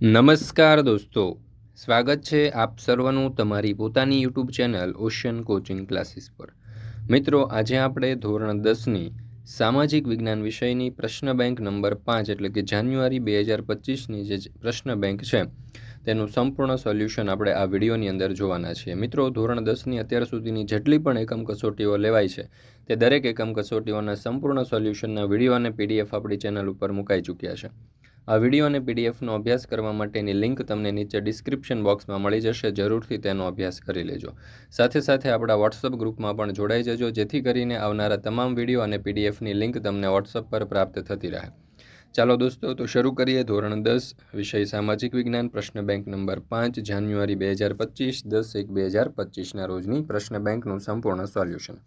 નમસ્કાર દોસ્તો, સ્વાગત છે આપ સર્વનું તમારી પોતાની YouTube channel Ocean coaching classes પર. મિત્રો, આજે આપણે ધોરણ દસની સામાજિક વિજ્ઞાન વિષયની પ્રશ્ન બેંક નંબર પાંચ એટલે કે જાન્યુઆરી બે હજાર પચીસની જે પ્રશ્ન બેંક છે, તેનું સંપૂર્ણ સોલ્યુશન આપણે આ વિડીયોની અંદર જોવાના છીએ. મિત્રો, ધોરણ દસની અત્યાર સુધીની જેટલી પણ એકમ કસોટીઓ લેવાય છે, તે દરેક એકમ કસોટીઓના સંપૂર્ણ સોલ્યુશનના વીડિયો અને પીડીએફ આપણી ચેનલ ઉપર મુકાઈ ચૂક્યા છે. આ વીડિયો અને પીડીએફનો અભ્યાસ કરવા માટેની લિંક તમને નીચે ડિસ્ક્રિપ્શન બોક્સમાં મળી જશે, જરૂરથી તેનો અભ્યાસ કરી લેજો. સાથે સાથે આપણા વોટ્સઅપ ગ્રુપમાં પણ જોડાઈ જજો, જેથી કરીને આવનારા તમામ વીડિયો અને પીડીએફની લિંક તમને વોટ્સઅપ પર પ્રાપ્ત થતી રહે. ચાલો દોસ્તો, તો શરૂ કરીએ ધોરણ દસ, વિષય સામાજિક વિજ્ઞાન, પ્રશ્ન બેંક નંબર પાંચ, જાન્યુઆરી બે હજાર પચીસ, દસ એક બે હજાર પચીસના રોજની પ્રશ્ન બેંકનું સંપૂર્ણ સોલ્યુશન.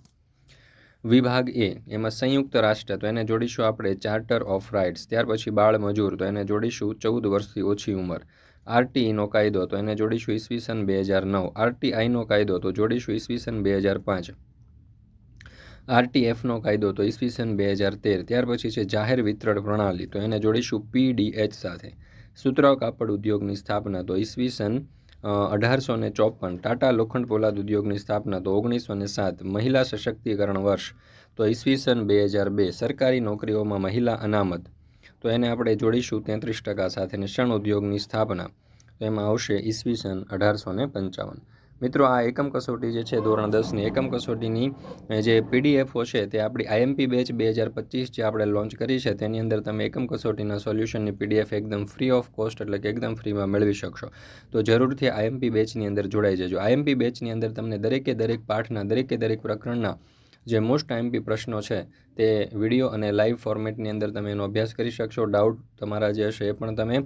વિભાગ એ. એમાં સંયુક્ત રાષ્ટ્ર, તો એને જોડીશું આપણે ચાર્ટર ઓફ રાઇટ્સ ત્યાર પછી બાળ મજૂર, તો એને જોડીશું ચૌદ વર્ષથી ઓછી ઉંમર. આરટીઈનો કાયદો, તો એને જોડીશું ઈસવીસન બે હજાર નવ. આરટીઆઈનો કાયદો, તો જોડીશું ઈસવીસન બે હજાર પાંચ. આરટીએફનો કાયદો, તો ઈસવીસન બે હજાર તેર. ત્યાર પછી છે જાહેર વિતરણ પ્રણાલી, તો એને જોડીશું પીડીએચ સાથે. સૂત્ર કાપડ ઉદ્યોગની સ્થાપના, તો ઈસવીસન અઢારસો ને ચોપન ટાટા લોખંડ પોલાદ ઉદ્યોગની સ્થાપના તો ઓગણીસો ને સાત મહિલા સશક્તિકરણ વર્ષ, તો ઈસવીસન બે હજાર બે સરકારી નોકરીઓમાં મહિલા અનામત. તો એને આપણે જોડીશું તેત્રીસ ટકા સાથે ને શણ ઉદ્યોગની સ્થાપના. તો એમાં આવશે ઈસવીસન અઢારસો ને પંચાવન. મિત્રો, આ એકમ કસોટી જે છે ધોરણ દસની, એકમ કસોટીની જે પીડીએફઓ છે તે આપણી આઈએમપી બેચ બે હજાર પચીસ જે આપણે લોન્ચ કરી છે, તેની અંદર તમે એકમ કસોટીના સોલ્યુશનની પીડીએફ એકદમ ફ્રી ઓફ કોસ્ટ, એટલે કે એકદમ ફ્રીમાં મેળવી શકશો. તો જરૂરથી આઈએમપી બેચની અંદર જોડાઈ જજો. આઈએમપી બેચની અંદર તમને દરેકે દરેક પાઠના, દરેકે દરેક પ્રકરણના જે મોસ્ટ આઈએમપી પ્રશ્નો છે, તે વીડિયો અને લાઈવ ફોર્મેટની અંદર તમે એનો અભ્યાસ કરી શકશો. ડાઉટ તમારા જે હશે એ પણ તમે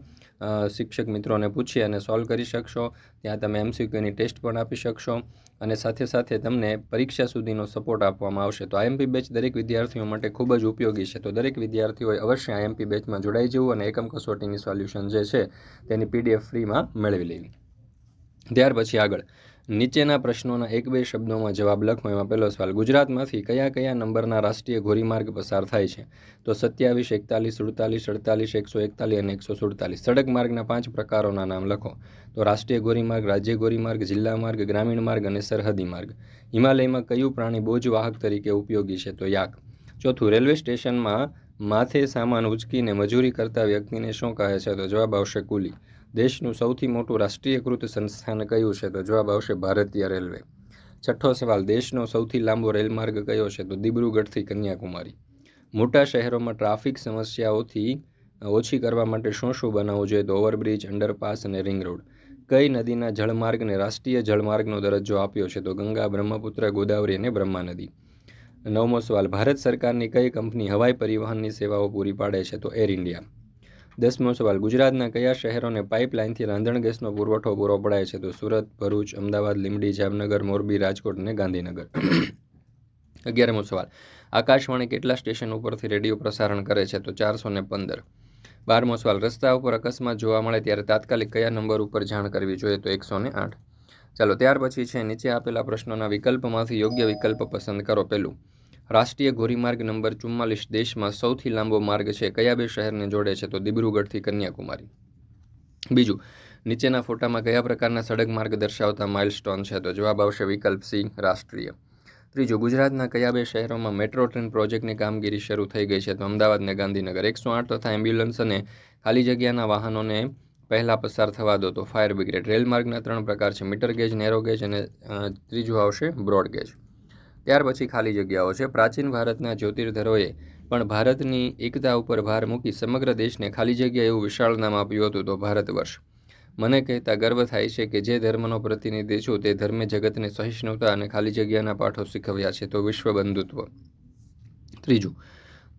શિક્ષક મિત્રોને પૂછી અને સોલ્વ કરી શકશો. ત્યાં તમે એમસીક્યુની ટેસ્ટ પણ આપી શકશો અને સાથે સાથે તમને પરીક્ષા સુધીનો સપોર્ટ આપવામાં આવશે. તો આઈએમપી બેચ દરેક વિદ્યાર્થીઓ માટે ખૂબ જ ઉપયોગી છે. તો દરેક વિદ્યાર્થીઓએ અવશ્ય આઈએમપી બેચમાં જોડાઈ જવું અને એકમ કસોટીની સોલ્યુશન જે છે, તેની પીડીએફ ફ્રીમાં મેળવી લેવી. ત્યાર પછી આગળ. નીચેના પ્રશ્નોના એક બે શબ્દોમાં જવાબ લખો. એમાં પહેલો સવાલ, ગુજરાતમાંથી કયા કયા નંબરના રાષ્ટ્રીય ધોરીમાર્ગ પસાર થાય છે? તો સત્યાવીસ, એકતાલીસ, સુડતાલીસ, અડતાલીસ, એકસો એકતાલીસ અને એકસો સુડતાલીસ. સડક માર્ગના પાંચ પ્રકારોના નામ લખો. તો રાષ્ટ્રીય ધોરીમાર્ગ રાજ્ય ધોરીમાર્ગ જિલ્લા માર્ગ, ગ્રામીણ માર્ગ અને સરહદી માર્ગ. હિમાલયમાં કયું પ્રાણી બોજ વાહક તરીકે ઉપયોગી છે? તો યાક. ચોથું, રેલવે સ્ટેશનમાં માથે સામાન ઉચકીને મજૂરી કરતા વ્યક્તિને શું કહે છે? તો જવાબ આવશે કુલી. દેશનું સૌથી મોટું રાષ્ટ્રીયકૃત સંસ્થાન કયું છે? તો જવાબ આવશે ભારતીય રેલવે. છઠ્ઠો સવાલ, દેશનો સૌથી લાંબો રેલમાર્ગ કયો છે? તો દિબ્રુગઢથી કન્યાકુમારી. મોટા શહેરોમાં ટ્રાફિક સમસ્યાઓથી ઓછી કરવા માટે શું શું બનાવવું જોઈએ? તો ઓવરબ્રિજ, અંડરપાસ અને રિંગ રોડ. કઈ નદીના જળમાર્ગને રાષ્ટ્રીય જળમાર્ગનો દરજ્જો આપ્યો છે? તો ગંગા, બ્રહ્મપુત્ર, ગોદાવરી અને બ્રહ્મા નદી. નવમો સવાલ, ભારત સરકારની કઈ કંપની હવાઈ પરિવહનની સેવાઓ પૂરી પાડે છે? તો એર ઇન્ડિયા. દસમો સવાલ. ગુજરાતના કયા શહેરોને પાઇપલાઇનથી રાંધણ ગેસનો પુરવઠો પૂરો પડાય છે? તો સુરત, ભરૂચ, અમદાવાદ, લીંબડી, જામનગર, મોરબી, રાજકોટ અને ગાંધીનગર. અગિયારમો સવાલ. આકાશવાણી કેટલા સ્ટેશન ઉપરથી રેડિયો પ્રસારણ કરે છે? તો ચારસો ને પંદર. બારમો સવાલ. રસ્તા ઉપર અકસ્માત જોવા મળે ત્યારે તાત્કાલિક કયા નંબર ઉપર જાણ કરવી જોઈએ? તો એકસો ને આઠ. ચાલો, ત્યાર પછી છે, નીચે આપેલા પ્રશ્નોના વિકલ્પમાંથી યોગ્ય વિકલ્પ પસંદ કરો. પહેલું રાષ્ટ્રીય ધોરીમાર્ગ નંબર ચુમ્માલીસ દેશમાં સૌથી લાંબો માર્ગ છે. કયા બે શહેરને જોડે છે? તો દિબ્રુગઢથી કન્યાકુમારી. બીજું, નીચેના ફોટામાં કયા પ્રકારના સડક માર્ગ દર્શાવતા માઇલસ્ટોન છે? તો જવાબ આવશે વિકલ્પ સી, રાષ્ટ્રીય. ત્રીજું, ગુજરાતના કયા બે શહેરોમાં મેટ્રો ટ્રેન પ્રોજેક્ટની કામગીરી શરૂ થઈ ગઈ છે? તો અમદાવાદ અને ગાંધીનગર. એકસો આઠ તથા એમ્બ્યુલન્સ અને ખાલી જગ્યાના વાહનોને પહેલાં પસાર થવા દો. તો ફાયર બ્રિગેડ. રેલમાર્ગના ત્રણ પ્રકાર છે. મીટર ગેજ, નેરો ગેજ અને ત્રીજું આવશે બ્રોડ ગેજ. ત્યાર પછી ખાલી જગ્યાઓ છે. પ્રાચીન ભારતના જ્યોતિર્ધરોએ પણ ભારતની એકતા ઉપર ભાર મૂકી સમગ્ર દેશને ખાલી જગ્યા એવું વિશાળ નામ આપ્યું હતું તો ભારત વર્ષ. મને કહેતા ગર્વ થાય છે કે જે ધર્મનો પ્રતિનિધિ છું તે ધર્મે જગતને સહિષ્ણુતા અને ખાલી જગ્યાના પાઠો શીખવ્યા છે તો વિશ્વ બંધુત્વ ત્રીજું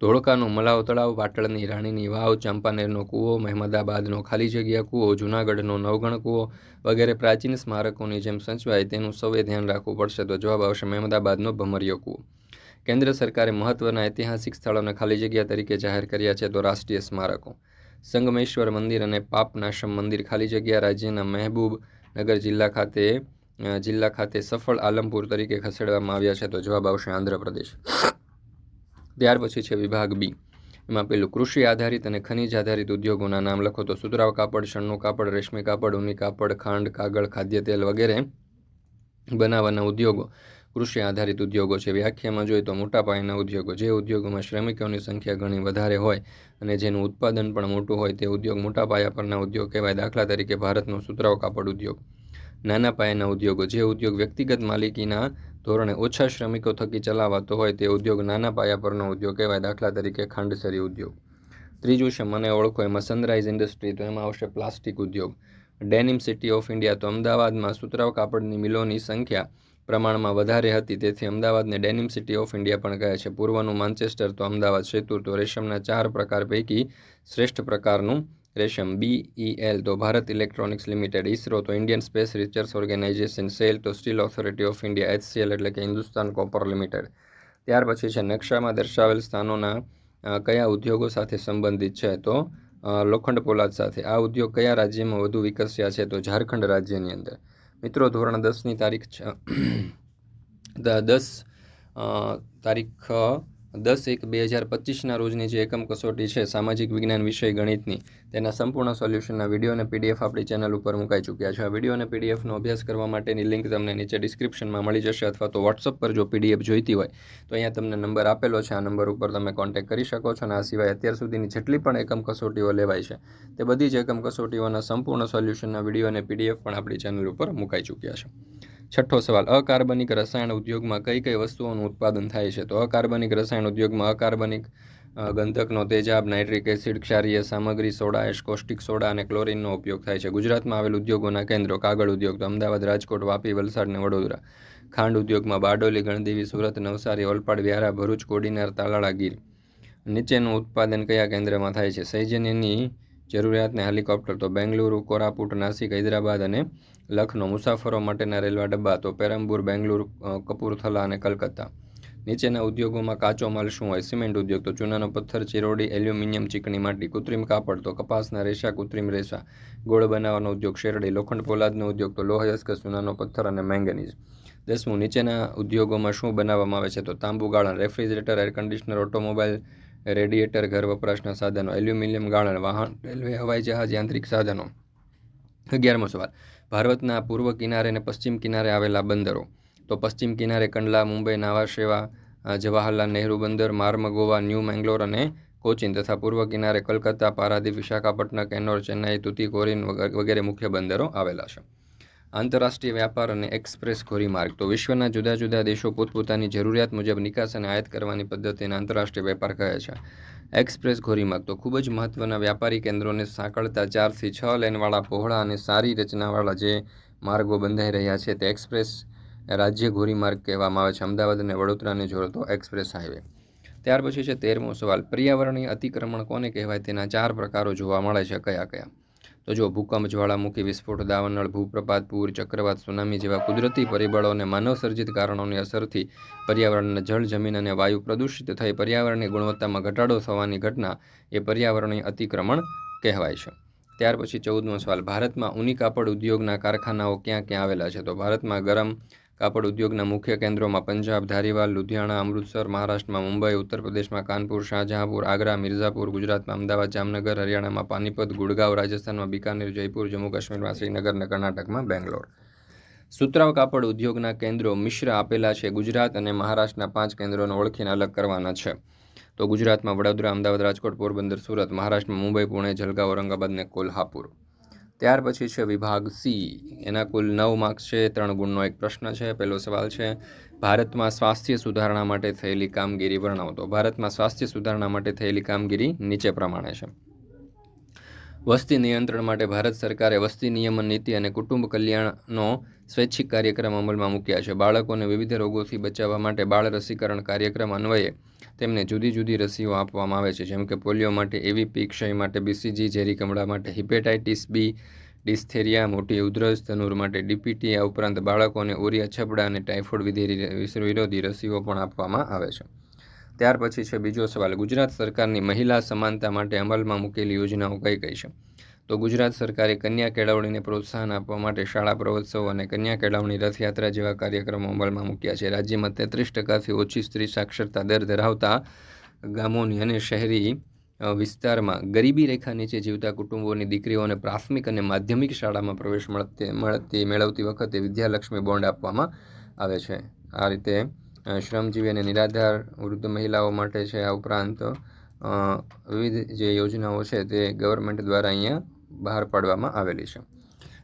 ધોળકાનું મલાવ તળાવ, પાટણની રાણીની વાવ, ચંપાનેરનો કૂવો, મહેમદાબાદનો ખાલી જગ્યા કૂવો, જૂનાગઢનો નવગણ કૂવો વગેરે પ્રાચીન સ્મારકોની જેમ સચવાય તેનું સૌએ ધ્યાન રાખવું પડશે તો જવાબ આવશે મહેમદાબાદનો ભમરિયો કૂવો. કેન્દ્ર સરકારે મહત્વના ઐતિહાસિક સ્થળોને ખાલી જગ્યા તરીકે જાહેર કર્યા છે તો રાષ્ટ્રીય સ્મારકો. સંગમેશ્વર મંદિર અને પાપનાશમ મંદિર ખાલી જગ્યા રાજ્યના મહેબૂબ નગર જિલ્લા ખાતે જિલ્લા ખાતે સફળ આલમપુર તરીકે ખસેડવામાં આવ્યા છે તો જવાબ આવશે આંધ્રપ્રદેશ. ત્યાર પછી છે વિભાગ બી. એમાં પેલું કૃષિ આધારિત અને ખનિજ આધારિત ઉદ્યોગોના નામ લખો તો સુતરાવ કાપડ, શણનું કાપડ, રેશમી કાપડ ઉની કાપડ, ખાંડ, કાગળ, ખાદ્ય તેલ વગેરે બનાવવાના ઉદ્યોગો કૃષિ આધારિત ઉદ્યોગો છે. વ્યાખ્યામાં જોઈએ તો મોટા પાયાના ઉદ્યોગો, જે ઉદ્યોગોમાં શ્રમિકોની સંખ્યા ઘણી વધારે હોય અને જેનું ઉત્પાદન પણ મોટું હોય તે ઉદ્યોગ મોટા પાયા પરના ઉદ્યોગ કહેવાય. દાખલા તરીકે ભારતનો સુતરાવ કાપડ ઉદ્યોગ. નાના પાયાના ઉદ્યોગો, જે ઉદ્યોગ વ્યક્તિગત માલિકીના ધોરણે ઓછા શ્રમિકો થકી ચલાવાતો હોય તે ઉદ્યોગ નાના પાયા પરનો ઉદ્યોગ કહેવાય. દાખલા તરીકે ખાંડસરી ઉદ્યોગ. ત્રીજું છે, મને ઓળખો એમાં સનરાઈઝ ઇન્ડસ્ટ્રી, તો એમાં આવશે પ્લાસ્ટિક ઉદ્યોગ. ડેનિમ સિટી ઓફ ઇન્ડિયા, તો અમદાવાદમાં સુતરાવ કાપડની મિલોની સંખ્યા પ્રમાણમાં વધારે હતી, તેથી અમદાવાદને ડેનિમ સિટી ઓફ ઇન્ડિયા પણ કહે છે. પૂર્વનું માન્ચેસ્ટર, તો અમદાવાદ સેતુ તો રેશમના ચાર પ્રકાર પૈકી શ્રેષ્ઠ પ્રકારનું રેશમ બીઈએલ તો ભારત ઇલેક્ટ્રોનિક્સ લિમિટેડ ઇસરો તો Indian space research organization SAIL તો steel authority of India HCL એટલે કે હિન્દુસ્તાન કોપર લિમિટેડ ત્યાર પછી છે નકશામાં દર્શાવેલ સ્થાનોના કયા ઉદ્યોગો સાથે સંબંધિત છે? તો લોખંડ પોલાદ સાથે. આ ઉદ્યોગ કયા રાજ્યમાં વધુ વિકસ્યા છે? તો ઝારખંડ રાજ્યની અંદર. મિત્રો, ધોરણ દસની તારીખ દસ તારીખ દસ એક બે હજાર પચીસના રોજની જે એકમ કસોટી છે, સામાજિક વિજ્ઞાન વિષય ગણિતની, તેના સંપૂર્ણ સોલ્યુશનના વીડિયો અને પીડીએફ આપણી ચેનલ ઉપર મુકાઈ ચૂક્યા છે. આ વીડિયો અને પીડીએફનો અભ્યાસ કરવા માટેની લિંક તમને નીચે ડિસ્ક્રિપ્શનમાં મળી જશે અથવા તો વોટ્સઅપ પર જો પીડીએફ જોઈતી હોય, તો અહીંયા તમને નંબર આપેલો છે. આ નંબર ઉપર તમે કોન્ટેક્ટ કરી શકો છો અને આ સિવાય અત્યાર સુધીની જેટલી પણ એકમ કસોટીઓ લેવાય છે, તે બધી જ એકમ કસોટીઓના સંપૂર્ણ સોલ્યુશનના વીડિયો અને પીડીએફ પણ આપણી ચેનલ ઉપર મુકાઈ ચૂક્યા છે. છઠ્ઠો સવાલ, અકાર્બનિક રસાયણ ઉદ્યોગમાં કઈ કઈ વસ્તુઓનું ઉત્પાદન થાય છે? તો અકાર્બનિક રસાયણ ઉદ્યોગમાં અકાર્બનિક ગંધકનો તેજાબ, નાઇટ્રિક એસિડ, ક્ષારીય સામગ્રી, સોડા, એશ કોસ્ટિક સોડા અને ક્લોરિનનો ઉપયોગ થાય છે. ગુજરાતમાં આવેલ ઉદ્યોગોના કેન્દ્રો કાગળ ઉદ્યોગ, તો અમદાવાદ, રાજકોટ, વાપી, વલસાડ અને વડોદરા. ખાંડ ઉદ્યોગમાં બારડોલી, ગણદેવી, સુરત, નવસારી, ઓલપાડ, વ્યારા, ભરૂચ, કોડીનાર, તાલાળા, ગીર. નીચેનું ઉત્પાદન કયા કેન્દ્રમાં થાય છે? સૈજન્યની જરૂરિયાતને હેલિકોપ્ટર તો બેંગલુરુ, કોરાપુટ, નાસિક, હૈદરાબાદ અને લખનૌ મુસાફરો માટેના રેલવા ડબ્બા તો પેરમ્બુર બેંગલુરુ કપૂરથલા અને કલકત્તા. નીચેના ઉદ્યોગોમાં કાચો માલ શું હોય? સિમેન્ટ ઉદ્યોગ તો ચૂનાનો પથ્થર, ચિરોડી, એલ્યુમિનિયમ, ચીકણી માટી, કૃત્રિમ કાપડ તો કપાસના રેશા, કૃત્રિમ રેશા. ગોળ બનાવવાનો ઉદ્યોગ શેરડી, લોખંડ પોલાદનો ઉદ્યોગ તો લોહયસ્ક ચૂનાનો પથ્થર અને મેંગનીઝ. દસમું, નીચેના ઉદ્યોગોમાં શું બનાવવામાં આવે છે? તો તાંબુ ગાળણ, refrigerator, air conditioner, automobile radiator, ઘર વપરાશના સાધનો, એલ્યુમિનિયમ ગાળણ, વાહન, રેલવે, હવાઈ જહાજ, યાંત્રિક સાધનો. અગિયારમો સવાલ. ભારતના પૂર્વ કિનારે અને પશ્ચિમ કિનારે આવેલા બંદરો. તો પશ્ચિમ કિનારે કંડલા, મુંબઈ નાવા સેવા જવાહરલાલ નહેરુ બંદર માર્મગોવા ન્યૂ મેંગ્લોર અને કોચીન તથા પૂર્વ કિનારે કલકત્તા, પારાદીપ, વિશાખાપટ્ટનમ કેનોર ચેન્નાઈ, તુતીકોરીન વગેરે મુખ્ય બંદરો આવેલા છે. આંતરરાષ્ટ્રીય વ્યાપાર અને એક્સપ્રેસ ધોરીમાર્ગ તો વિશ્વના જુદા જુદા દેશો પોતપોતાની જરૂરિયાત મુજબ નિકાસ અને આયાત કરવાની પદ્ધતિને આંતરરાષ્ટ્રીય વેપાર કહે છે. એક્સપ્રેસ ધોરીમાર્ગ તો ખૂબ જ મહત્ત્વના વ્યાપારી કેન્દ્રોને સાંકળતા ચારથી છ લેનવાળા પહોળા અને સારી રચનાવાળા જે માર્ગો બંધાઈ રહ્યા છે તે એક્સપ્રેસ રાજ્ય ધોરીમાર્ગ કહેવામાં આવે છે. અમદાવાદ અને વડોદરાને જોડતો એક્સપ્રેસ હાઈવે. ત્યાર પછી છે તેરમો સવાલ. પર્યાવરણીય અતિક્રમણ કોને કહેવાય? તેના ચાર પ્રકારો જોવા મળે છે. કયા કયા? તો જો ભૂકંપ જ્વાળામુખી વિસ્ફોટ દાવાનળ ભૂપ્રપાત, પૂર, ચક્રવાત, સુનામી જેવા કુદરતી પરિબળો અને માનવસર્જિત કારણોની અસરથી પર્યાવરણના જળ, જમીન અને વાયુ પ્રદૂષિત થઈ પર્યાવરણની ગુણવત્તામાં ઘટાડો થવાની ઘટના એ પર્યાવરણીય અતિક્રમણ કહેવાય છે. ત્યાર પછી ચૌદમો સવાલ, ભારતમાં ઊની કાપડ ઉદ્યોગના કારખાનાઓ ક્યાં ક્યાં આવેલા છે? તો ભારતમાં ગરમ કાપડ ઉદ્યોગના મુખ્ય કેન્દ્રોમાં પંજાબ, ધારીવાલ, લુધિયાણા, અમૃતસર, મહારાષ્ટ્રમાં મુંબઈ ઉત્તર પ્રદેશમાં કાનપુર, શાહજહાંપુર, આગ્રા, મિર્ઝાપુર, ગુજરાતમાં અમદાવાદ, જામનગર, હરિયાણામાં પાનીપત, ગુડગાંવ, રાજસ્થાનમાં બિકાનેર, જયપુર જમ્મુ કાશ્મીરમાં શ્રીનગર અને કર્ણાટકમાં બેંગ્લોર. સુતરાવ કાપડ ઉદ્યોગના કેન્દ્રો મિશ્ર આપેલા છે. ગુજરાત અને મહારાષ્ટ્રના પાંચ કેન્દ્રોને ઓળખીને અલગ કરવાના છે. તો ગુજરાતમાં વડોદરા, અમદાવાદ, રાજકોટ, પોરબંદર, સુરત, મહારાષ્ટ્રમાં મુંબઈ, પુણે જલગાંવ ઔરંગાબાદ અને કોલ્હાપુર. ત્યાર પછી છે વિભાગ સી. એના કુલ નવ માર્ક્સ છે, ત્રણ ગુણનો એક પ્રશ્ન છે. પહેલો સવાલ છે, ભારતમાં સ્વાસ્થ્ય સુધારણા માટે થયેલી કામગીરી વર્ણવતો ભારતમાં સ્વાસ્થ્ય સુધારણા માટે થયેલી કામગીરી નીચે પ્રમાણે છે. વસ્તી નિયંત્રણ માટે ભારત સરકારે વસ્તી નિયમન નીતિ અને કુટુંબ કલ્યાણનો સ્વૈચ્છિક કાર્યક્રમ અમલમાં મૂક્યા છે. બાળકોને વિવિધ રોગોથી બચાવવા માટે બાળ રસીકરણ કાર્યક્રમ અન્વયે તેમને જુદી જુદી રસીઓ આપવામાં આવે છે. જેમ કે પોલિયો માટે એવીપી ક્ષય માટે બીસીજી ઝેરી કમળા માટે હિપેટાઇટિસ બી ડિસ્થેરિયા મોટી ઉધરસ, ધનુર માટે ડીપીટી, આ ઉપરાંત બાળકોને ઓરિયા છબડા અને ટાઇફોઇડ વિરોધી રસીઓ પણ આપવામાં આવે છે. ત્યાર પછી છે બીજો સવાલ. ગુજરાત સરકારની મહિલા સમાનતા માટે અમલમાં મૂકેલી યોજનાઓ કઈ કઈ છે? તો ગુજરાત સરકારે કન્યા કેળવણીને પ્રોત્સાહન આપવા માટે શાળા પ્રવોત્સવ અને કન્યા કેળવણી રથયાત્રા જેવા કાર્યક્રમો અમલમાં મૂક્યા છે. રાજ્યમાં તેત્રીસ ટકાથી ઓછી સ્ત્રી સાક્ષરતા દર ધરાવતા ગામોની અને શહેરી વિસ્તારમાં ગરીબી રેખા નીચે જીવતા કુટુંબોની દીકરીઓને પ્રાથમિક અને માધ્યમિક શાળામાં પ્રવેશ મળતી મળતી, મેળવતી વખતે વિદ્યાલક્ષ્મી બોન્ડ આપવામાં આવે છે. આ રીતે શ્રમજીવી અને નિરાધાર વૃદ્ધ મહિલાઓ માટે છે આ ઉપરાંત વિવિધ જે યોજનાઓ છે તે ગવર્મેન્ટ દ્વારા અહીંયા બહાર પાડવામાં આવેલી છે.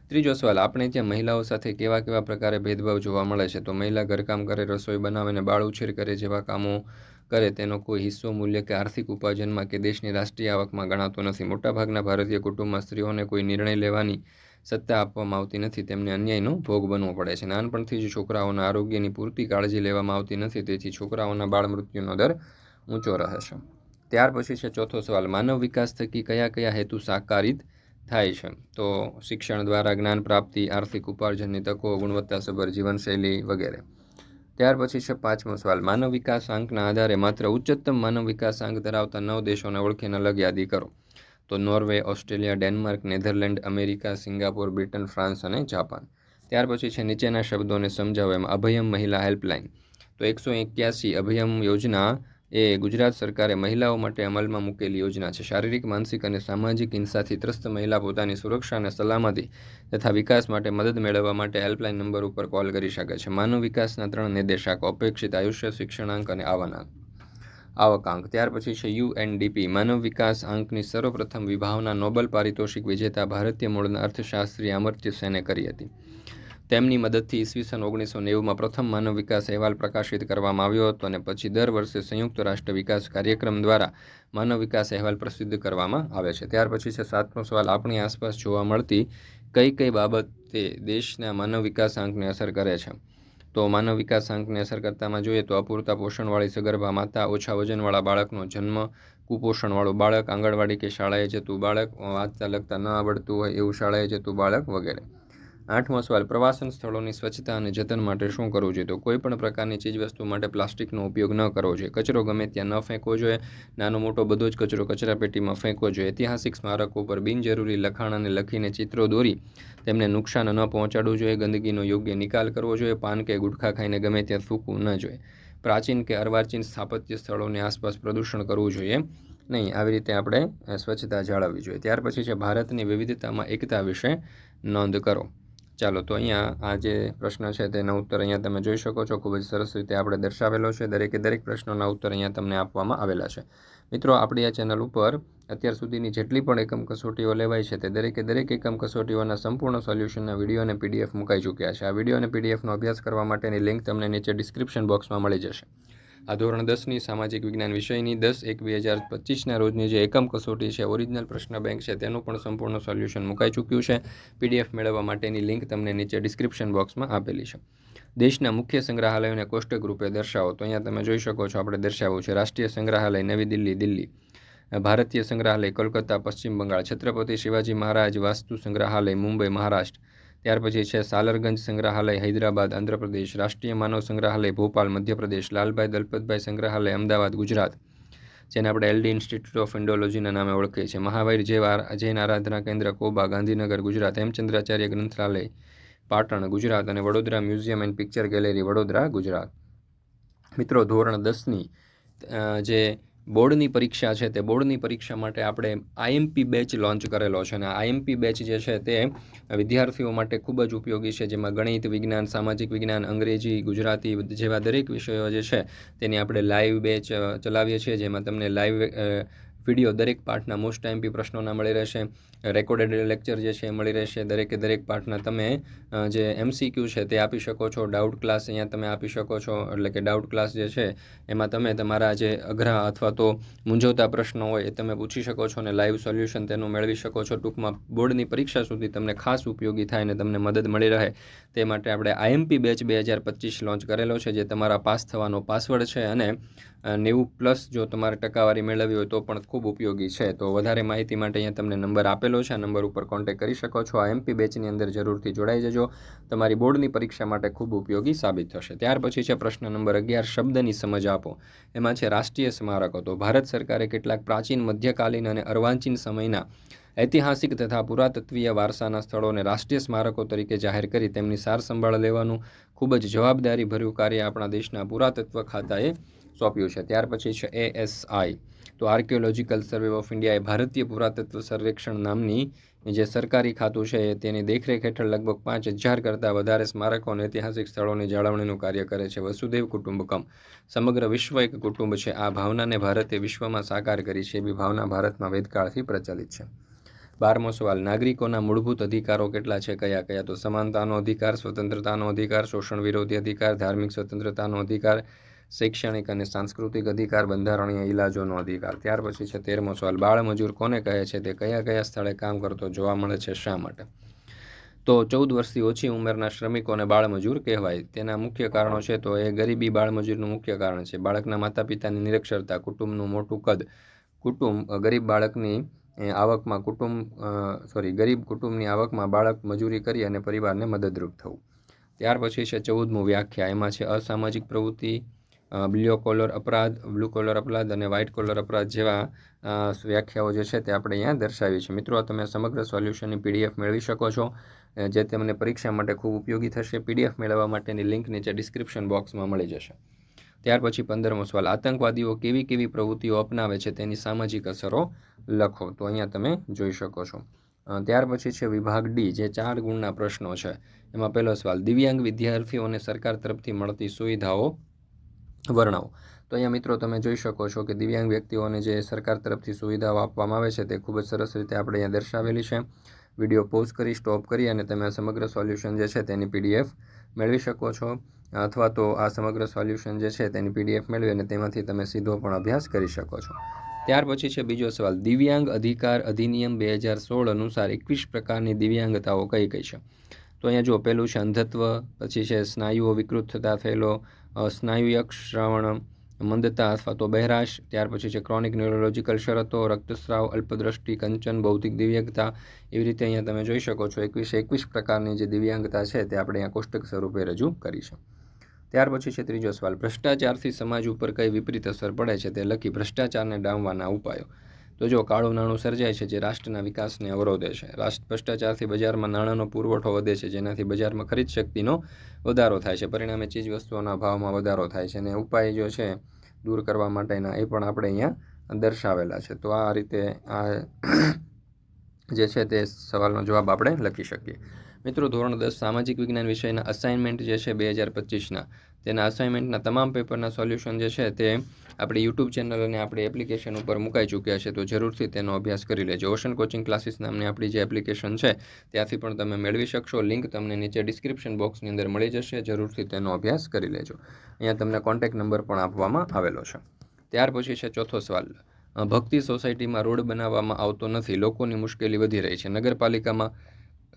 ત્રીજો સવાલ, આપણે ત્યાં મહિલાઓ સાથે કેવા કેવા પ્રકારે ભેદભાવ જોવા મળે છે? તો મહિલા ઘરકામ કરે, રસોઈ બનાવે બાળ ઉછેર કરે જેવા કામો કરે, તેનો કોઈ હિસ્સો, મૂલ્ય કે આર્થિક ઉપાર્જનમાં કે દેશની રાષ્ટ્રીય આવકમાં ગણાતો નથી. મોટાભાગના ભારતીય કુટુંબમાં સ્ત્રીઓને કોઈ નિર્ણય લેવાની સત્તા આપવામાં આવતી નથી. તેમને અન્યાયનો ભોગ બનવો પડે છે. નાનપણથી જ છોકરાઓના આરોગ્યની પૂરતી કાળજી લેવામાં આવતી નથી. તેથી છોકરાઓના બાળ મૃત્યુનો દર ઊંચો રહે છે. ત્યાર પછી છે ચોથો સવાલ, માનવ વિકાસ થકી કયા કયા હેતુ સાકારિત થાય છે. તો શિક્ષણ દ્વારા જ્ઞાન પ્રાપ્તિ, આર્થિક ઉપાર્જનની તકો, ગુણવત્તાસભર જીવનશૈલી વગેરે. ત્યાર પછી છે પાંચમો સવાલ. માનવ વિકાસ આંકના આધારે માત્ર ઉચ્ચતમ માનવ વિકાસ આંક ધરાવતા નવ દેશોને ઓળખીને અલગ યાદી કરો. તો Norway, Australia, Denmark, Netherland, America, Singapore, Britain, France અને જાપાન. ત્યાર પછી છે નીચેના શબ્દોને સમજાવો એમાં અભયમ મહિલા હેલ્પલાઇન. તો એકસો એક્યાસી અભયમ યોજના એ ગુજરાત સરકારે મહિલાઓ માટે અમલમાં મૂકેલી યોજના છે. શારીરિક, માનસિક અને સામાજિક હિંસાથી ત્રસ્ત મહિલા પોતાની સુરક્ષા અને સલામતી તથા વિકાસ માટે મદદ મેળવવા માટે હેલ્પલાઇન નંબર ઉપર કોલ કરી શકે છે. માનવ વિકાસના ત્રણ નિર્દેશાંકો, અપેક્ષિત આયુષ્ય, શિક્ષણાંક અને આવનાંક આવકાંક ત્યાર પછી છે યુએનડીપી. માનવ વિકાસ આંકની સર્વપ્રથમ વિભાવના નોબલ પારિતોષિક વિજેતા ભારતીય મૂળના અર્થશાસ્ત્રી અમર્ત્ય સેને કરી હતી. તેમની મદદથી ઈસવીસન ઓગણીસો નેવુંમાં પ્રથમ માનવ વિકાસ અહેવાલ પ્રકાશિત કરવામાં આવ્યો હતો અને પછી દર વર્ષે સંયુક્ત રાષ્ટ્ર વિકાસ કાર્યક્રમ દ્વારા માનવ વિકાસ અહેવાલ પ્રસિદ્ધ કરવામાં આવે છે. ત્યાર પછી છે, સાતમો સવાલ, આપણી આસપાસ જોવા મળતી કઈ કઈ બાબતે દેશના માનવ વિકાસ આંકને અસર કરે છે? તો માનવ વિકાસ આંકને અસર કરતામાં જોઈએ તો અપૂરતા પોષણવાળી સગર્ભા માતા, ઓછા વજનવાળા બાળકનો જન્મ, કુપોષણવાળું બાળક, આંગણવાડી કે શાળાએ જતું બાળક, વાંચતા લખતા ન આવડતું હોય એવું શાળાએ જતું બાળક વગેરે. આઠમો સવાલ, પ્રવાસન સ્થળોની સ્વચ્છતા અને જતન માટે શું કરવું જોઈએ? તો કોઈ પણ પ્રકારની ચીજવસ્તુ માટે પ્લાસ્ટિકનો ઉપયોગ ન કરવો જોઈએ. કચરો ગમે ત્યાં ન ફેંકવો જોઈએ. નાનો મોટો બધો જ કચરો કચરાપેટીમાં ફેંકવો જોઈએ. ઐતિહાસિક સ્મારકો પર બિનજરૂરી લખાણ અને લખીને ચિત્રો દોરી તેમને નુકસાન ન પહોંચાડવું જોઈએ. ગંદકીનો યોગ્ય નિકાલ કરવો જોઈએ. પાન કે ગુટખા ખાઈને ગમે ત્યાં થૂકવું ન જોઈએ. પ્રાચીન કે અર્વાચીન સ્થાપત્ય સ્થળોની આસપાસ પ્રદૂષણ કરવું જોઈએ નહીં. આવી રીતે આપણે સ્વચ્છતા જાળવવી જોઈએ. ત્યાર પછી છે, ભારતની વિવિધતામાં એકતા વિશે નોંધ કરો. ચાલો, તો અહીંયા આ જે પ્રશ્ન છે તેનો ઉત્તર અહીંયા તમે જોઈ શકો છો. ખૂબ જ સરસ રીતે આપણે દર્શાવેલો છે. દરેકે દરેક પ્રશ્નોના ઉત્તર અહીંયા તમને આપવામાં આવેલા છે. મિત્રો, આપણી આ ચેનલ ઉપર અત્યાર સુધીની જેટલી પણ એકમ કસોટીઓ લેવાય છે તે દરેકે દરેક એકમ કસોટીઓના સંપૂર્ણ સોલ્યુશનના વીડિયો અને પીડીએફ મુકાઈ ચૂક્યા છે. આ વીડિયો અને પીડીએફનો અભ્યાસ કરવા માટેની લિંક તમને નીચે ડિસ્ક્રિપ્શન બોક્સમાં મળી જશે. આ ધોરણ દસની સામાજિક વિજ્ઞાન વિષયની દસ એક બે હજાર પચીસના રોજની જે એકમ કસોટી છે ઓરિજિનલ પ્રશ્ન બેંક છે, તેનું પણ સંપૂર્ણ સોલ્યુશન મુકાઈ ચૂક્યું છે. પીડીએફ મેળવવા માટેની લિંક તમને નીચે ડિસ્ક્રિપ્શન બોક્સમાં આપેલી છે. દેશના મુખ્ય સંગ્રહાલયોને કોષ્ટક રૂપે દર્શાવો. તો અહીંયા તમે જોઈ શકો છો, આપણે દર્શાવવું છે, રાષ્ટ્રીય સંગ્રહાલય નવી દિલ્હી દિલ્હી. ભારતીય સંગ્રહાલય, કોલકાતા, પશ્ચિમ બંગાળ. છત્રપતિ શિવાજી મહારાજ વાસ્તુ સંગ્રહાલય, મુંબઈ, મહારાષ્ટ્ર. ત્યાર પછી છે સાલરગંજ સંગ્રહાલય, હૈદરાબાદ, આંધ્રપ્રદેશ, રાષ્ટ્રીય માનવ સંગ્રહાલય, ભોપાલ, મધ્યપ્રદેશ, લાલભાઈ દલપતભાઈ સંગ્રહાલય, અમદાવાદ, ગુજરાત, જેને આપણે એલડી ઇન્સ્ટિટ્યૂટ ઓફ ઇન્ડોલોજીના નામે ઓળખીએ છીએ. મહાવીર જેવા જૈન આરાધના કેન્દ્ર કોબા, ગાંધીનગર, ગુજરાત, હેમચંદ્રાચાર્ય ગ્રંથાલય, પાટણ, ગુજરાત અને Vadodara museum and picture gallery, Vadodara, Gujarat. મિત્રો, ધોરણ દસની જે બોર્ડની પરીક્ષા છે તે બોર્ડની પરીક્ષા માટે આપણે આઈએમપી બેચ લોન્ચ કરેલો છે અને આઈએમપી બેચ જે છે તે વિદ્યાર્થીઓ માટે ખૂબ જ ઉપયોગી છે, જેમાં ગણિત, વિજ્ઞાન, સામાજિક વિજ્ઞાન, અંગ્રેજી, ગુજરાતી જેવા દરેક વિષયો જે છે તેની આપણે લાઈવ બેચ ચલાવીએ છીએ, જેમાં તમને લાઈવ વીડિયો દરેક પાઠના મોસ્ટ ટાઈમપી પ્રશ્નોના મળી રહેશે. રેકોર્ડેડ લેક્ચર જે છે એ મળી રહેશે. દરેકે દરેક પાઠના તમે જે એમસીક્યુ છે તે આપી શકો છો. ડાઉટ ક્લાસ અહીંયા તમે આપી શકો છો. એટલે કે ડાઉટ ક્લાસ જે છે, એમાં તમે તમારા જે અઘરા અથવા તો મૂંઝવતા પ્રશ્નો હોય એ તમે પૂછી શકો છો અને લાઈવ સોલ્યુશન તેનું મેળવી શકો છો. ટૂંકમાં બોર્ડની પરીક્ષા સુધી તમને ખાસ ઉપયોગી થાય અને તમને મદદ મળી રહે. તે માટે આપણે આઈએમપી બેચ બે હજાર પચીસ લોન્ચ કરેલો છે, જે તમારા પાસ થવાનો પાસવર્ડ છે અને નેવું પ્લસ જો તમારે ટકાવારી મેળવવી હોય તો પણ ખૂબ ઉપયોગી છે. તો વધારે માહિતી માટે અહીંયા તમને નંબર આપેલો છે, આ નંબર ઉપર કોન્ટેક્ટ કરી શકો છો. આ એમપી બેચની અંદર જરૂરથી જોડાઈ જજો. તમારી બોર્ડની પરીક્ષા માટે ખૂબ ઉપયોગી સાબિત થશે. ત્યાર પછી છે પ્રશ્ન નંબર અગિયાર, શબ્દની સમજ આપો. એમાં છે રાષ્ટ્રીય સ્મારકો તો ભારત સરકારે કેટલાક પ્રાચીન, મધ્યકાલીન અને અર્વાચીન સમયના ઐતિહાસિક તથા પુરાતત્વીય વારસાના સ્થળોને રાષ્ટ્રીય સ્મારકો તરીકે જાહેર કરી તેમની સાર સંભાળ લેવાનું ખૂબ જ જવાબદારીભર્યું કાર્ય આપણા દેશના પુરાતત્વ ખાતાએ સોંપ્યું છે. ત્યાર પછી છે એએસઆઈ તો આર્કિયોલોજીકલ સર્વે ઓફ ઇન્ડિયાએ ભારતીય પુરાતત્વ સર્વેક્ષણ નામની જે સરકારી ખાતું છે તેની દેખરેખ હેઠળ લગભગ પાંચ હજાર કરતાં વધારે સ્મારકો અને ઐતિહાસિક સ્થળોની જાળવણીનું કાર્ય કરે છે. વસુદેવ કુટુંબકમ. સમગ્ર વિશ્વ એક કુટુંબ છે. આ ભાવનાને ભારતે વિશ્વમાં સાકાર કરી છે. એવી ભાવના ભારતમાં વેદકાળથી પ્રચલિત છે. બારમો સવાલ, નાગરિકોના મૂળભૂત અધિકારો કેટલા છે? કયા કયા? તો સમાનતાનો અધિકાર, સ્વતંત્રતાનો અધિકાર, શોષણ વિરોધી અધિકાર, ધાર્મિક સ્વતંત્રતાનો અધિકાર શૈક્ષણિક અને સાંસ્કૃતિક અધિકાર બંધારણીય ઇલાજોનો અધિકાર. ત્યાર પછી છે તેરમો સવાલ બાળમજૂર કોને કહે છે? તે કયા કયા સ્થળે કામ કરતો જોવા મળે છે, શા માટે? તો ચૌદ વર્ષથી ઓછી ઉંમરના શ્રમિકોને બાળમજૂર કહેવાય. તેના મુખ્ય કારણો છે તો એ ગરીબી બાળમજૂરનું મુખ્ય કારણ છે. બાળકના માતા પિતાની નિરક્ષરતા, કુટુંબનું મોટું કદ. કુટુંબ ગરીબ બાળકની આવકમાં કુટુંબ સોરી, ગરીબ કુટુંબની આવકમાં બાળક મજૂરી કરી અને પરિવારને મદદરૂપ થવું. ત્યાર પછી છે ચૌદમું વ્યાખ્યા. એમાં છે અસામાજિક પ્રવૃત્તિ બ્લ્યુ કોલર અપરાધ, બ્લુ કોલર અપરાધ અને વ્હાઇટ કોલર અપરાધ જેવા વ્યાખ્યાઓ જે છે તે આપણે અહીંયા દર્શાવી છે મિત્રો, તમે સમગ્ર સોલ્યુશનની પીડીએફ મેળવી શકો છો જે તમને પરીક્ષા માટે ખૂબ ઉપયોગી થશે. પીડીએફ મેળવવા માટેની લિંક નીચે ડિસ્ક્રિપ્શન બોક્સમાં મળી જશે. ત્યાર પછી પંદરમો સવાલ, આતંકવાદીઓ કેવી કેવી પ્રવૃત્તિઓ અપનાવે છે તેની સામાજિક અસરો લખો. તો અહીંયા તમે જોઈ શકો છો. ત્યાર પછી છે વિભાગ ડી, જે ચાર ગુણના પ્રશ્નો છે. એમાં પહેલો સવાલ, દિવ્યાંગ વિદ્યાર્થીઓને સરકાર તરફથી મળતી સુવિધાઓ વર્ણવો. તો અહીંયા મિત્રો તમે જોઈ શકો છો કે દિવ્યાંગ વ્યક્તિઓને જે સરકાર તરફથી સુવિધાઓ આપવામાં આવે છે તે ખૂબ જ સરસ રીતે આપણે અહીંયા દર્શાવેલી છે. વીડિયો પોઝ કરી, સ્ટોપ કરી અને તમે આ સમગ્ર સોલ્યુશન જે છે તેની પીડીએફ મેળવી શકો છો. અથવા તો આ સમગ્ર સોલ્યુશન જે છે તેની પીડીએફ મેળવી અને તેમાંથી તમે સીધો પણ અભ્યાસ કરી શકો છો. ત્યાર પછી છે બીજો સવાલ. દિવ્યાંગ અધિકાર અધિનિયમ બે હજાર સોળ અનુસાર એકવીસ પ્રકારની દિવ્યાંગતાઓ કઈ કઈ છે? તો અહીંયા જો પહેલું છે અંધત્વ, પછી છે સ્નાયુઓ વિકૃત થતા થયેલો સ્નાયુયક શ્રવણ મંદતા અથવા તો બહેરાશ, ત્યાર પછી છે ક્રોનિક ન્યુરોલોજીકલ શરતો, રક્તસ્રાવ, અલ્પદ્રષ્ટિ, કંચન, ભૌતિક દિવ્યાંગતા, એવી રીતે અહીંયા તમે જોઈ શકો છો એકવીસ એકવીસ પ્રકારની જે દિવ્યાંગતા છે તે આપણે અહીંયા કોષ્ટક સ્વરૂપે રજૂ કરી છે ત્યાર પછી છે ત્રીજો સવાલ, ભ્રષ્ટાચારથી સમાજ ઉપર કઈ વિપરીત અસર પડે છે તે લખી ભ્રષ્ટાચારને ડામવાના ઉપાયો. તો જો કાળું નાણું સર્જાય છે, જે રાષ્ટ્રના વિકાસને અવરોધે છે. રાષ્ટ્ર ભ્રષ્ટાચારથી બજારમાં નાણાંનો પુરવઠો વધે છે, જેનાથી બજારમાં ખરીદ શક્તિનો વધારો થાય છે. પરિણામે ચીજ વસ્તુઓના ભાવમાં વધારો થાય છે અને ઉપાય જો છે, દૂર કરવા માટેના, એ પણ આપણે અહીંયા દર્શાવેલા છે. તો આ રીતે આ જે છે તે સવાલનો જવાબ આપણે લખી શકીએ. મિત્રો, ધોરણ દસ સામાજિક વિજ્ઞાન વિષયના અસાઇનમેન્ટ જે છે બે હજાર પચીસના. તેના અસાઇનમેન્ટના તમામ પેપરના સોલ્યુશન જે છે તે આપણી યુટ્યુબ ચેનલ અને આપણી એપ્લિકેશન ઉપર મુકાઈ ચૂક્યા છે. તો જરૂરથી તેનો અભ્યાસ કરી લેજો. ઓશન કોચિંગ ક્લાસીસ નામની આપણી જે એપ્લિકેશન છે, ત્યાંથી પણ તમે મેળવી શકશો. લિંક તમને નીચે ડિસ્ક્રિપ્શન બોક્સની અંદર મળી જશે. જરૂરથી તેનો અભ્યાસ કરી લેજો. અહીંયા તમને કોન્ટેક્ટ નંબર પણ આપવામાં આવેલો છે. ત્યાર પછી છે ચોથો સવાલ. ભક્તિ સોસાયટીમાં રોડ બનાવવામાં આવતો નથી. લોકોની મુશ્કેલી વધી રહી છે. નગરપાલિકામાં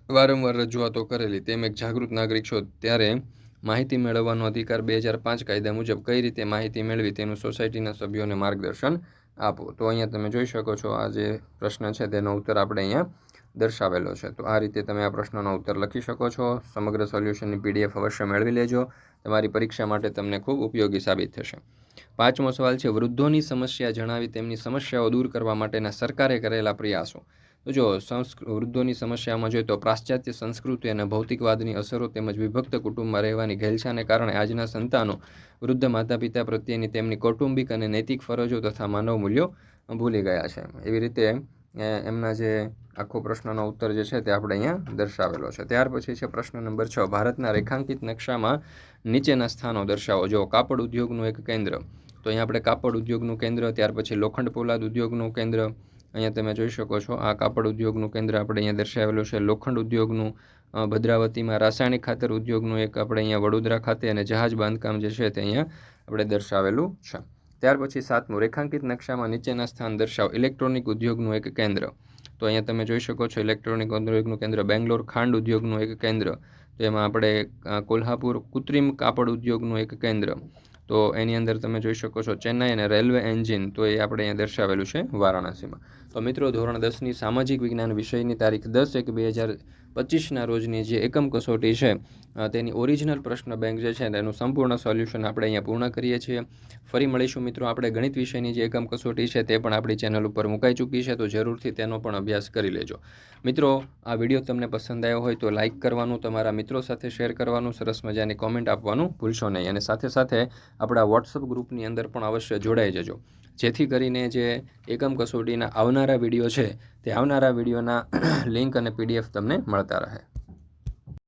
વારંવાર રજૂઆતો કરેલી. તેમ એક જાગૃત નાગરિક છો, ત્યારે માહિતી મેળવવાનો અધિકાર બે હજાર પાંચ કાયદા મુજબ કઈ રીતે માહિતી મેળવી તેનું સોસાયટીના સભ્યોને માર્ગદર્શન આપો. તો અહીંયા તમે જોઈ શકો છો, આ જે પ્રશ્ન છે તેનો ઉત્તર આપણે અહીંયા દર્શાવેલો છે. તો આ રીતે તમે આ પ્રશ્નનો ઉત્તર લખી શકો છો. સમગ્ર સોલ્યુશનની પીડીએફ અવશ્ય મેળવી લેજો. તમારી પરીક્ષા માટે તમને ખૂબ ઉપયોગી સાબિત થશે. પાંચમો સવાલ છે, વૃદ્ધોની સમસ્યા જણાવી તેમની સમસ્યાઓ દૂર કરવા માટેના સરકારે કરેલા પ્રયાસો. તો જો વૃદ્ધોની સમસ્યામાં જોઈએ તો પાશ્ચાત્ય સંસ્કૃતિ અને ભૌતિકવાદની અસરો તેમજ વિભક્ત કુટુંબમાં રહેવાની ઘેલછાને કારણે આજના સંતાનો વૃદ્ધ માતા પિતા પ્રત્યેની તેમની કૌટુંબિક અને નૈતિક ફરજો તથા માનવ મૂલ્યો ભૂલી ગયા છે. એવી રીતે એમના જે આખો પ્રશ્નનો ઉત્તર જે છે તે આપણે અહીંયા દર્શાવેલો છે. ત્યાર પછી છે પ્રશ્ન નંબર છ. ભારતના રેખાંકિત નકશામાં નીચેના સ્થાનો દર્શાવો. જો કાપડ ઉદ્યોગનું એક કેન્દ્ર. તો અહીંયા આપણે કાપડ ઉદ્યોગનું કેન્દ્ર, ત્યાર પછી લોખંડ પોલાદ ઉદ્યોગનું કેન્દ્ર અહીંયા તમે જોઈ શકો છો, આ કાપડ ઉદ્યોગનું કેન્દ્ર આપણે અહીંયા દર્શાવેલું છે. લોખંડ ઉદ્યોગનું ભદ્રાવતીમાં રાસાયણિક ખાતર ઉદ્યોગનું એક આપણે અહીંયા વડોદરા ખાતે અને જહાજ બાંધકામ જે છે તે અહીંયા આપણે દર્શાવેલું છે. ત્યાર પછી સાતમું, રેખાંકિત નકશામાં નીચેના સ્થાન દર્શાવો. ઇલેક્ટ્રોનિક ઉદ્યોગનું એક કેન્દ્ર. તો અહીંયા તમે જોઈ શકો છો, ઇલેક્ટ્રોનિક ઉદ્યોગનું કેન્દ્ર. બેંગ્લોર ખાંડ ઉદ્યોગનું એક કેન્દ્ર. તો એમાં આપણે કોલ્હાપુર કૃત્રિમ કાપડ ઉદ્યોગનું એક કેન્દ્ર. તો એની અંદર તમે જોઈ શકો છો ચેન્નાઈ અને રેલવે એન્જિન, તો એ આપણે અહીંયા દર્શાવેલું છે વારાણસીમાં. તો મિત્રો ધોરણ દસની સામાજિક વિજ્ઞાન વિષયની તારીખ દસ એક બે હજાર પચીસના રોજની જે એકમ કસોટી છે તેની ઓરિજિનલ પ્રશ્ન બેંક જે છે, તેનું સંપૂર્ણ સોલ્યુશન આપણે અહીંયા પૂર્ણ કરીએ છીએ. ફરી મળીશું મિત્રો આપણે ગણિત વિષયની જે એકમ કસોટી છે, તે પણ આપણી ચેનલ ઉપર મુકાઈ ચૂકી છે, તો જરૂરથી તેનો પણ અભ્યાસ કરી લેજો. મિત્રો, આ વીડિયો તમને પસંદ આવ્યો હોય તો લાઇક કરવાનું, તમારા મિત્રો સાથે શેર કરવાનું, સરસ મજાની કોમેન્ટ આપવાનું ભૂલશો નહીં. અને સાથે સાથે આપણા વોટ્સઅપ ગ્રુપની અંદર પણ અવશ્ય જોડાઈ જજો. જેથી કરીને જે એકમ કસોટીના આવનારા વીડિયો છે તે આવનારા વિડીયોના લિંક અને પીડીએફ તમને મળતા રહે.